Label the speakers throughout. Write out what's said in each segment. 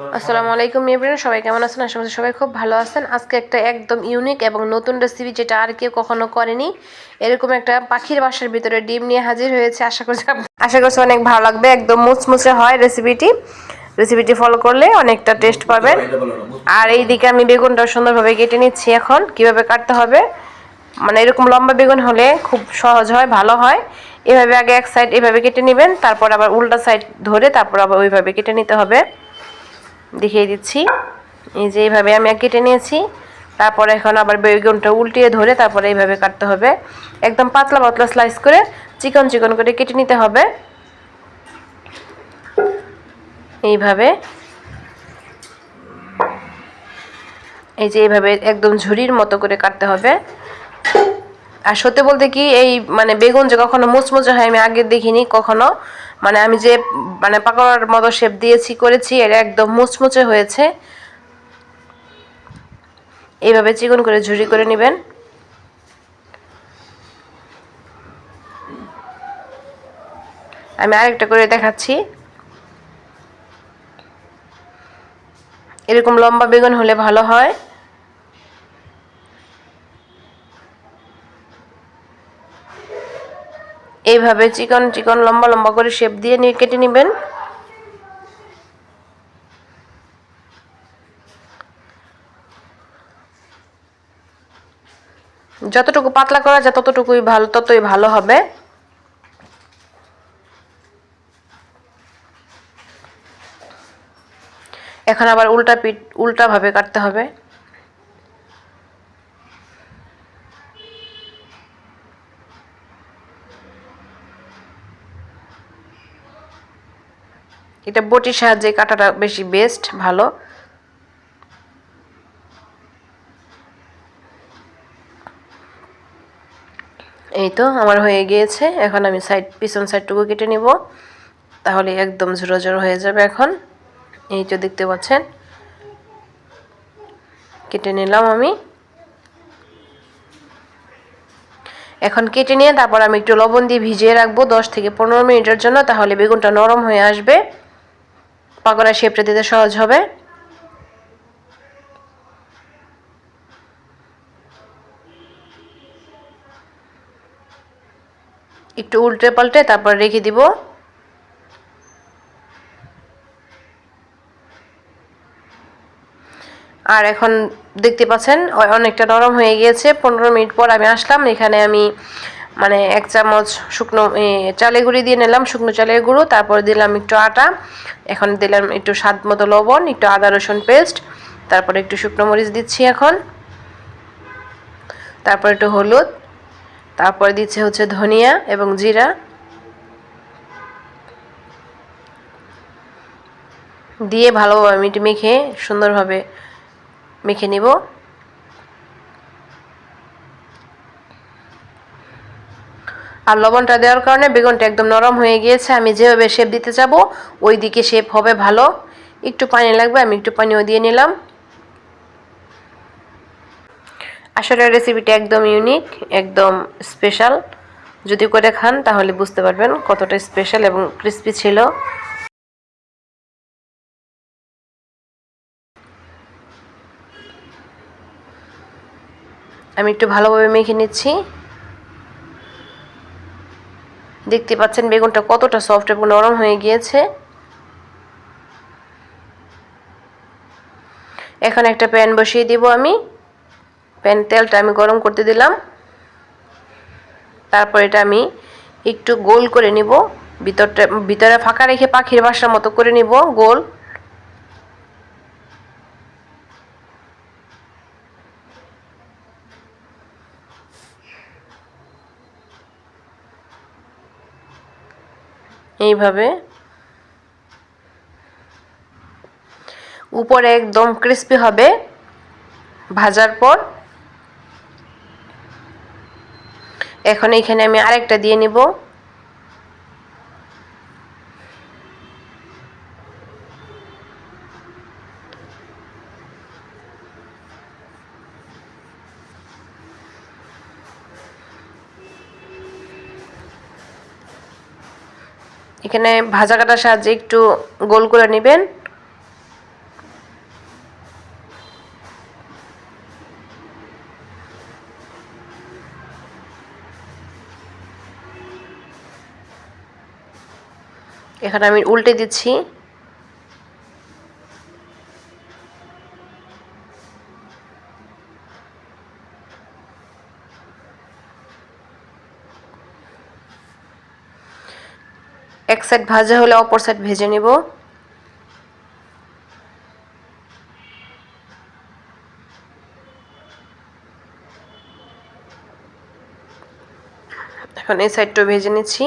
Speaker 1: আসসালামু আলাইকুম, এভরিওয়ান। সবাই কেমন আছেন? আশা করছি সবাই খুব ভালো আছেন। আজকে একটা একদম ইউনিক এবং নতুন রেসিপি যেটা আর কেউ কখনো করেনি। এরকম একটা পাখির বাসার ভিতরে ডিম নিয়ে হাজির হয়েছে। আশা করছি আশা করছি অনেক ভালো লাগবে। একদম মুচমুচে হয় রেসিপিটি রেসিপিটি ফলো করলে অনেকটা টেস্ট পাবেন। আর এই দিকে আমি বেগুনটা সুন্দরভাবে কেটে নিচ্ছি এখন। কীভাবে কাটতে হবে? মানে এরকম লম্বা বেগুন হলে খুব সহজ হয়, ভালো হয়। এভাবে আগে এক সাইড এভাবে কেটে নেবেন। তারপর আবার উল্টা সাইড ধরে তারপর আবার ওইভাবে কেটে নিতে হবে। দেখিয়ে দিচ্ছি। এই যে এইভাবে আমি কেটে নিয়েছি। তারপরে এখন আবার বেগুনটা উল্টিয়ে ধরে তারপরে এইভাবে কাটতে হবে। একদম পাতলা পাতলা স্লাইস করে চিকন চিকন করে কেটে নিতে হবে। এইভাবে। এই যে এইভাবে একদম ঝুড়ির মতো করে কাটতে হবে। আর সত্যি বলতে কি, এই মানে বেগুন যে কখনো মুচমুচে হয় আমি আগে দেখিনি, কখনো। মানে আমি যে মানে পাকোড়ার মতো শেপ দিয়েছি, করেছি এটা একদম মুচমুচে হয়েছে। এইভাবে চিকন করে ঝুরি করে নেবেন। আমি আরেকটা করে দেখাচ্ছি। এরকম লম্বা বেগুন হলে ভালো হয়। এইভাবে চিকন চিকন, লম্বা লম্বা করে শেপ দিয়ে নিয়ে কেটে নেবেন। যতটুকু পাতলা করা যায় ততটুকুই ভালো, ততই ভালো হবে। এখন আবার উল্টা পিঠ, উল্টাভাবে কাটতে হবে। এটা বটির সাহায্যে কাটাটা বেশি বেস্ট ভালো। এই তো আমার হয়ে গিয়েছে, এখন আমি সাইড পিছন সাইডটুকু কেটে নিব। তাহলে একদম ঝুরো ঝুরো হয়ে যাবে এখন। এই তো দেখতে পাচ্ছেন। কেটে নিলাম আমি। এখন কেটে নিয়ে তারপর আমি একটু লবণ দিয়ে ভিজিয়ে রাখব দশ থেকে পনেরো মিনিটের জন্য, তাহলে বেগুনটা নরম হয়ে আসবে। পাকোড়া শেপটা দিতে সহজ হবে। একটু উল্টে পাল্টে তারপর রেখে দিব। আর এখন দেখতে পাচ্ছেন, অনেকটা নরম হয়ে গিয়েছে। পনেরো মিনিট পর আমি আসলাম, এখানে আমি মানে এক চামচ শুকনো চালের গুঁড়ি দিয়ে নিলাম, শুকনো চালের গুঁড়ো, তারপর দিলাম একটু আটা। এখন দিলাম একটু স্বাদ মতো লবণ, একটু আদা, রসুন পেস্ট, তারপরে একটু শুকনো মরিচ দিচ্ছি এখন। তারপর একটু হলুদ, তারপরে দিচ্ছে হচ্ছে ধনিয়া এবং জিরা। দিয়ে ভালোভাবে আমি মেখে সুন্দরভাবে মেখে নিব। আর লবণটা দেওয়ার কারণে বেগুনটা একদম নরম হয়ে গিয়েছে। আমি যেভাবে শেপ দিতে যাব ওই দিকে শেপ হবে ভালো। একটু পানি লাগবে, আমি একটু পানিও দিয়ে নিলাম। আসলে রেসিপিটা একদম ইউনিক একদম স্পেশাল যদি করে খান, তাহলে বুঝতে পারবেন কতটা স্পেশাল এবং ক্রিস্পি ছিল। আমি একটু ভালোভাবে মেখে নিচ্ছি। দেখতে পাচ্ছেন বেগুনটা কতটা সফট এবং নরম হয়ে গিয়েছে। এখন একটা প্যান বসিয়ে দিব আমি। প্যান তেলটা আমি গরম করতে দিলাম। তারপর এটা আমি একটু গোল করে নিব। ভিতরটা ভিতরে ফাঁকা রেখে পাখির বাসার মতো করে নিব গোল। এইভাবে। উপরে একদম ক্রিস্পি হবে। ভাজার পর এখন এখানে আমি আরেকটা দিয়ে নিব। এখানে ভাজা কাটার সাহায্যে একটু গোল করে নেবেন। এখানে আমি উল্টে দিচ্ছি। এক সাইড ভাজা হলে অপর সাইড ভেজে নিব। এখন এই সাইডটা ভেজে নিচ্ছি।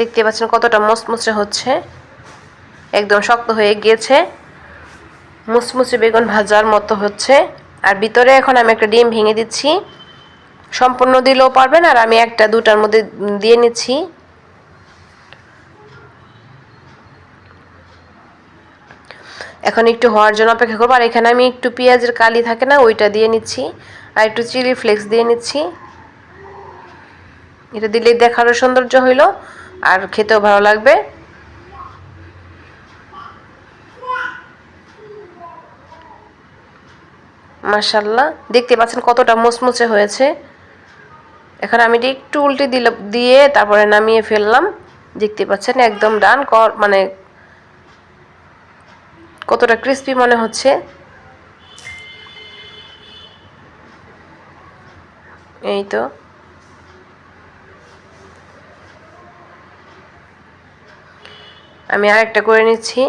Speaker 1: দেখতে পাচ্ছেন কতটা মচমচে হচ্ছে। একদম শক্ত হয়ে গিয়েছে। মুচমুচে বেগুন ভাজার মতো হচ্ছে। আর ভিতরে এখন আমি একটা ডিম ভেঙে দিচ্ছি। সম্পূর্ণ দিলেও পারবেন আর আমি একটা দুটার মধ্যে দিয়ে নিচ্ছি। এখন একটু হওয়ার জন্য অপেক্ষা করব। আর এখানে আমি একটু পেঁয়াজের কালি থাকে না, ওইটা দিয়ে নিচ্ছি। আর একটু চিলি ফ্লেক্স দিয়ে নিচ্ছি। এটা দিলে দেখারও সৌন্দর্য হইল। আর খেতেও ভালো লাগবে। মার্শাল্লাহ দেখতে পাচ্ছেন কতটা মুচমুচে হয়েছে। এখন আমি একটু উল্টে দিল, দিয়ে তারপরে নামিয়ে ফেললাম। দেখতে পাচ্ছেন একদম ডান মানে কতটা ক্রিস্পি মনে হচ্ছে। এই তো। আমি আর একটা করে নিচ্ছি।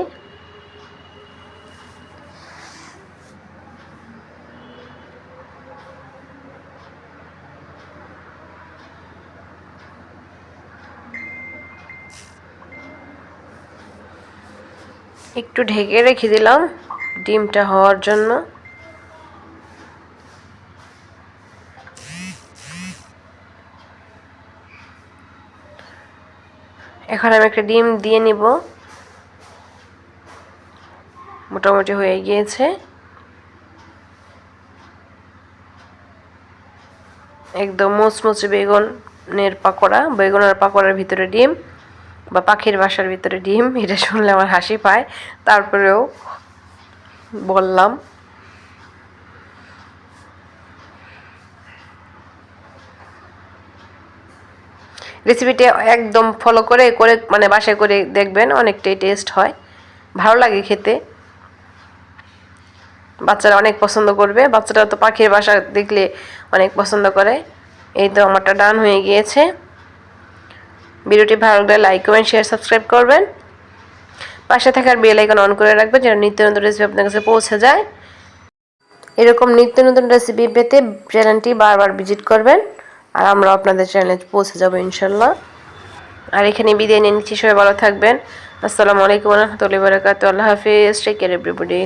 Speaker 1: একটু ঢেকে রেখে দিলাম ডিমটা হওয়ার জন্য। এখন আমি একটা ডিম দিয়ে নিব। মোটামুটি হয়ে গিয়েছে। একদম মুচমুচে বেগুনের পাকোড়া, বেগুনের পাকোড়ার ভিতরে ডিম বা পাখির বাসার ভিতরে ডিম, এটা শুনলে আমার হাসি পায়। তারপরেও বললাম রেসিপিটি একদম ফলো করে করে মানে বাসায় করে দেখবেন, অনেকটাই টেস্ট হয়। ভালো লাগে খেতে। বাচ্চারা অনেক পছন্দ করবে। বাচ্চারা তো পাখির বাসা দেখলে অনেক পছন্দ করে। এই তো আমারটা ডান হয়ে গিয়েছে। ভিডিওটি ভালো লাগলে লাইক কমেন্ট শেয়ার সাবস্ক্রাইব করবেন। পাশে থাকার বেল আইকন অন করে রাখবেন যেন নিত্য নতুন রেসিপি আপনার কাছে পৌঁছে যায়। এরকম নিত্য নতুন রেসিপি পেতে চ্যানেলটি বারবার ভিজিট করবেন। আর আমরা আপনাদের চ্যানেলে পৌঁছে যাব ইনশাল্লাহ। আর এখানে বিদায় নিয়ে নিচ্ছি, সবাই ভালো থাকবেন। আসসালামু আলাইকুম রহমতুল্লাহ বরকাত আল্লাহ হাফিজ। Take care everybody